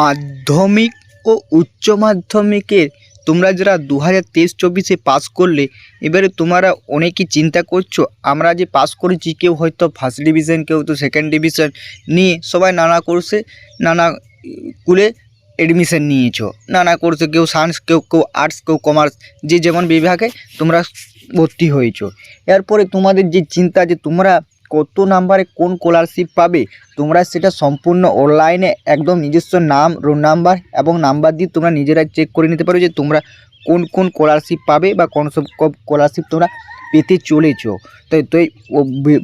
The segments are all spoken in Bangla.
মাধ্যমিক ও উচ্চ মাধ্যমিকের তোমরা যারা দু হাজার তেইশ চব্বিশে পাস করলে, এবারে তোমরা অনেকেই চিন্তা করছ, আমরা যে পাস করেছি, কেউ হয়তো ফার্স্ট ডিভিশন কেউ তো সেকেন্ড ডিভিশন নিয়ে সবাই নানা কোর্সে নানা স্কুলে এডমিশন নিয়েছো। নানা কোর্সে কেউ সায়েন্স কেউ কেউ আর্টস কেউ কমার্স যে যেমন বিভাগে তোমরা ভর্তি হয়েছো। এরপরে তোমাদের যে চিন্তা যে তোমরা কত নাম্বারে কোন স্কলারশিপ পাবে? তোমরা সেটা সম্পূর্ণ অনলাইনে একদম নিজস্ব নাম রোল নাম্বার এবং নাম্বার দিয়ে তোমরা নিজেরা চেক করে নিতে পারো যে তোমরা কোন কোন স্কলারশিপ পাবে বা কোন সব স্কলারশিপ তোমরা পেতে চলেছো। তাই তো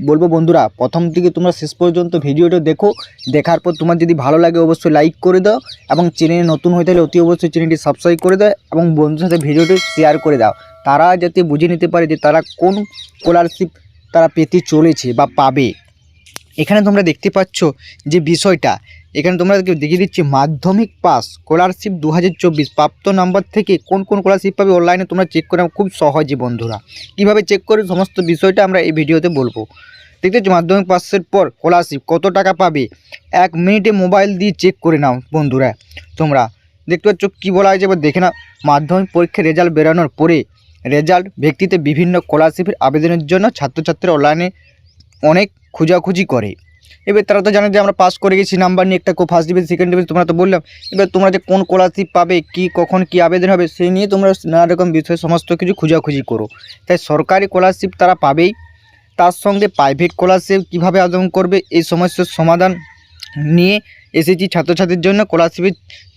বলব বন্ধুরা, প্রথম থেকে তোমরা শেষ পর্যন্ত ভিডিওটা দেখো। দেখার পর তোমার যদি ভালো লাগে অবশ্যই লাইক করে দাও এবং চ্যানেলে নতুন হয়ে থাকলে অতি অবশ্যই চ্যানেলটি সাবস্ক্রাইব করে দাও এবং বন্ধুর সাথে ভিডিওটি শেয়ার করে দাও। তারা যাতে বুঝে নিতে পারে যে তারা কোন স্কলারশিপ তারা পেতে চলেছে বা পাবে। এখানে তোমরা দেখতে পাচ্ছ যে বিষয়টা। এখানে তোমরা দেখিয়ে দিচ্ছি, মাধ্যমিক পাস স্কলারশিপ দু হাজার চব্বিশ, প্রাপ্ত নাম্বার থেকে কোন কোন স্কলারশিপ পাবে অনলাইনে তোমরা চেক করে খুব সহজে বন্ধুরা। কীভাবে চেক করে সমস্ত বিষয়টা আমরা এই ভিডিওতে বলব। দেখতে মাধ্যমিক পাসের পর স্কলারশিপ কত টাকা পাবে? এক মিনিটে মোবাইল দিয়ে চেক করে নাও বন্ধুরা, তোমরা। দেখতে পাচ্ছ কী বলা হয়েছে, এবার দেখে নাও। মাধ্যমিক পরীক্ষার রেজাল্ট বেরোনোর পরে রেজাল্ট ব্যক্তিতে বিভিন্ন স্কলারশিপের আবেদনের জন্য ছাত্রছাত্রীরা অনলাইনে অনেক খোঁজাখুঁজি করে। এবার তারা তো জানে যে আমরা পাস করে গেছি নাম্বার নিয়ে একটা ফার্স্ট ডিভিশন সেকেন্ড ডিভিশন তোমরা তো বললাম। এবার তোমরা যে কোন স্কলারশিপ পাবে, কি, কখন, কি আবেদন হবে সেই নিয়ে তোমরা নানা রকম বিষয়, সমস্ত কিছু খোঁজাখুঁজি করো। তাই সরকারি স্কলারশিপ তারা পাবেই। তার সঙ্গে প্রাইভেট স্কলারশিপ কীভাবে আবেদন করবে, এই সমস্যার সমাধান নিয়ে এসেছি ছাত্রছাত্রীর জন্য স্কলারশিপের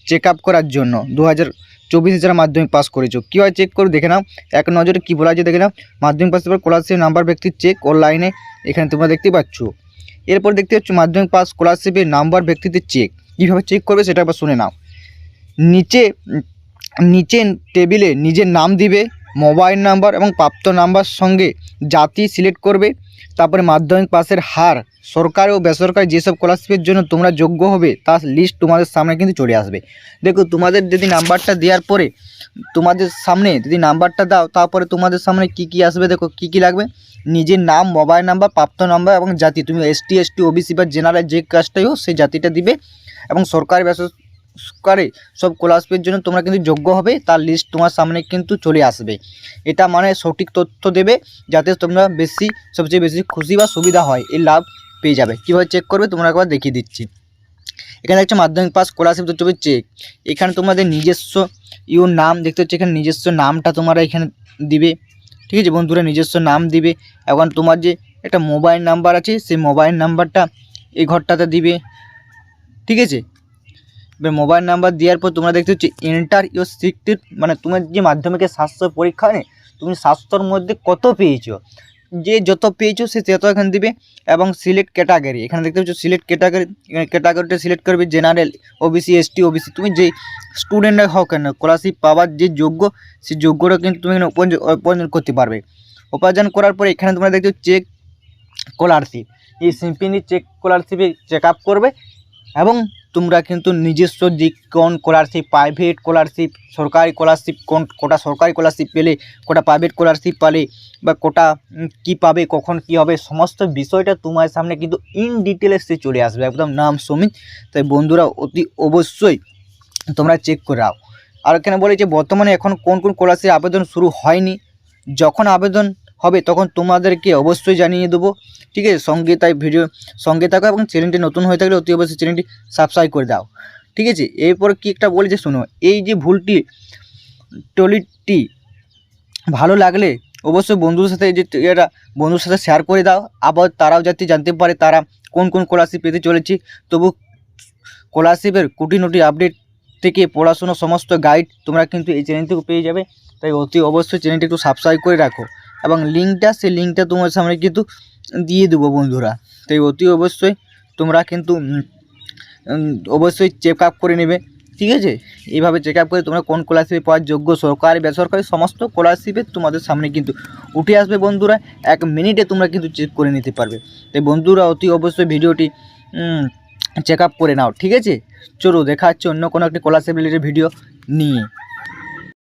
চেক আপ করার জন্য। দু হাজার চব্বিশে হাজার মাধ্যমিক পাস করেছ। কী হয় চেক করে? দেখে নাও। এক নজরে কী বলা আছে? দেখে নাও। মাধ্যমিক পাসের পর স্কলারশিপ নাম্বার ব্যক্তির চেক অনলাইনে এখানে তোমরা দেখতে পাচ্ছ। এরপর দেখতে পাচ্ছ, মাধ্যমিক পাস স্কলারশিপের নাম্বার ব্যক্তিতে চেক কীভাবে চেক করবে সেটা একবার শুনে নাও। নিচে নিচে টেবিলে নিজের নাম দিবে। মোবাইল নাম্বার এবং প্রাপ্ত নাম্বার সঙ্গে জাতি সিলেক্ট করবে। তারপরে মাধ্যমিক পাসের হার, সরকারি ও বেসরকারি যেসব স্কলারশিপের জন্য তোমরা যোগ্য হবে, তার লিস্ট তোমাদের সামনে কিন্তু চলে আসবে। দেখো, তোমাদের যদি নাম্বারটা দেওয়ার পরে তোমাদের সামনে যদি নাম্বারটা দাও, তারপরে তোমাদের সামনে কি কি আসবে দেখো, কি কি লাগবে? নিজের নাম মোবাইল নাম্বার প্রাপ্ত নাম্বার এবং জাতি। তুমি এসটি এসটি ওবিসি বা জেনারেল যে কাজটাই হোক, সেই জাতিটা দিবে এবং সরকারি বেসরকারি সব স্কলারশিপের জন্য তোমরা কিন্তু যোগ্য হবে, তার লিস্ট তোমার সামনে কিন্তু চলে আসবে। এটা মানে সঠিক তথ্য দেবে, যাতে তোমরা বেশি, সবচেয়ে বেশি খুশি বা সুবিধা হয় এই লাভ পেয়ে যাবে। কীভাবে চেক করবে তোমরা একবার দেখিয়ে দিচ্ছি। এখানে দেখছ মাধ্যমিক পাস স্কলারশিপ তো চলবে চেক এখানে তোমাদের নিজস্ব ইউর নাম দেখতে হচ্ছে, এখানে নিজস্ব নামটা তোমরা এখানে দিবে। ঠিক আছে বন্ধুরা, নিজস্ব নাম দিবে। এখন তোমার যে একটা মোবাইল নাম্বার আছে, সেই মোবাইল নাম্বারটা এই ঘরটাতে দিবে। ঠিক আছে? মোবাইল নাম্বার দেওয়ার পর তোমরা দেখতে হচ্ছে এন্টার ইউর সিক্রেট মানে তোমার যে মাধ্যমিকের স্বাস্থ্য পরীক্ষা নেই তুমি স্বাস্থ্যর মধ্যে কত পেয়েছ? যে যত পেয়েছ সে তত এখানে দিবে এবং সিলেক্ট ক্যাটাগরি এখানে দেখতে পাচ্ছ সিলেক্ট ক্যাটাগরি ক্যাটাগরিটা সিলেক্ট করবে জেনারেল ওবিসি এসটি ওবিসি তুমি যে স্টুডেন্টরা হও কেন স্কলারশিপ পাওয়ার যে যোগ্য, সেই যোগ্যটা কিন্তু তুমি এখানে উপার্জন করতে পারবে। উপার্জন করার পরে এখানে তোমরা দেখছ চেক স্কলারশিপ এই সিম্পলি চেক স্কলারশিপে চেক আপ করবে এবং তোমরা কিন্তু নিজস্ব যে কোন স্কলারশিপ প্রাইভেট স্কলারশিপ সরকারি স্কলারশিপ কোন কোটা সরকারি স্কলারশিপ পেলে, কোটা প্রাইভেট স্কলারশিপ পেলে, বা কোটা কি পাবে, কখন কি হবে, সমস্ত বিষয়টা তোমার সামনে কিন্তু ইন ডিটেলসে চলে আসবে। একদম নাম সমিত। তাই বন্ধুরা, অতি অবশ্যই তোমরা চেক করে নাও। আর এখানে বলে যে বর্তমানে এখন কোন কোন স্কলারশিপ আবেদন শুরু হয়নি? যখন আবেদন হবে, তখন তোমাদেরকে অবশ্যই জানিয়ে দেবো। ঠিক আছে? সঙ্গে তাই ভিডিও, সঙ্গে থাকো এবং চ্যানেলটি নতুন হয়ে থাকলে অতি অবশ্যই চ্যানেলটি সাবস্ক্রাইব করে দাও। ঠিক আছে? এরপর কি একটা বলেছে শোনো, এই যে ভুলটি, টলিটি ভালো লাগলে অবশ্যই বন্ধুর সাথে যে এটা বন্ধুর সাথে শেয়ার করে দাও। আবার তারাও যাতে জানতে পারে তারা কোন কোন স্কলারশিপ পেতে চলেছে। তবু স্কলারশিপের কুটিনুটি আপডেট থেকে পড়াশুনো সমস্ত গাইড তোমরা কিন্তু এই চ্যানেল থেকে পেয়ে যাবে। তাই অতি অবশ্যই চ্যানেলটি একটু সাবস্ক্রাইব করে রাখো। এবং লিঙ্কটা সেই লিঙ্কটা তোমার সামনে কিন্তু দিয়ে দেবো বন্ধুরা। তাই অতি অবশ্যই তোমরা কিন্তু অবশ্যই চেক আপ করে নেবে, ঠিক আছে? এইভাবে চেক আপ করে তোমরা কোন স্কলারশিপে পাওয়ার যোগ্য, সরকারি, বেসরকারি, সমস্ত স্কলারশিপে তোমাদের সামনে কিন্তু উঠে আসবে বন্ধুরা। এক মিনিটে তোমরা কিন্তু চেক করে নিতে পারবে। তাই বন্ধুরা, অতি অবশ্যই ভিডিওটি চেক আপ করে নাও, ঠিক আছে? চলো দেখা হচ্ছে অন্য কোনো একটি স্কলারশিপ রিলেটেড ভিডিও নিয়ে।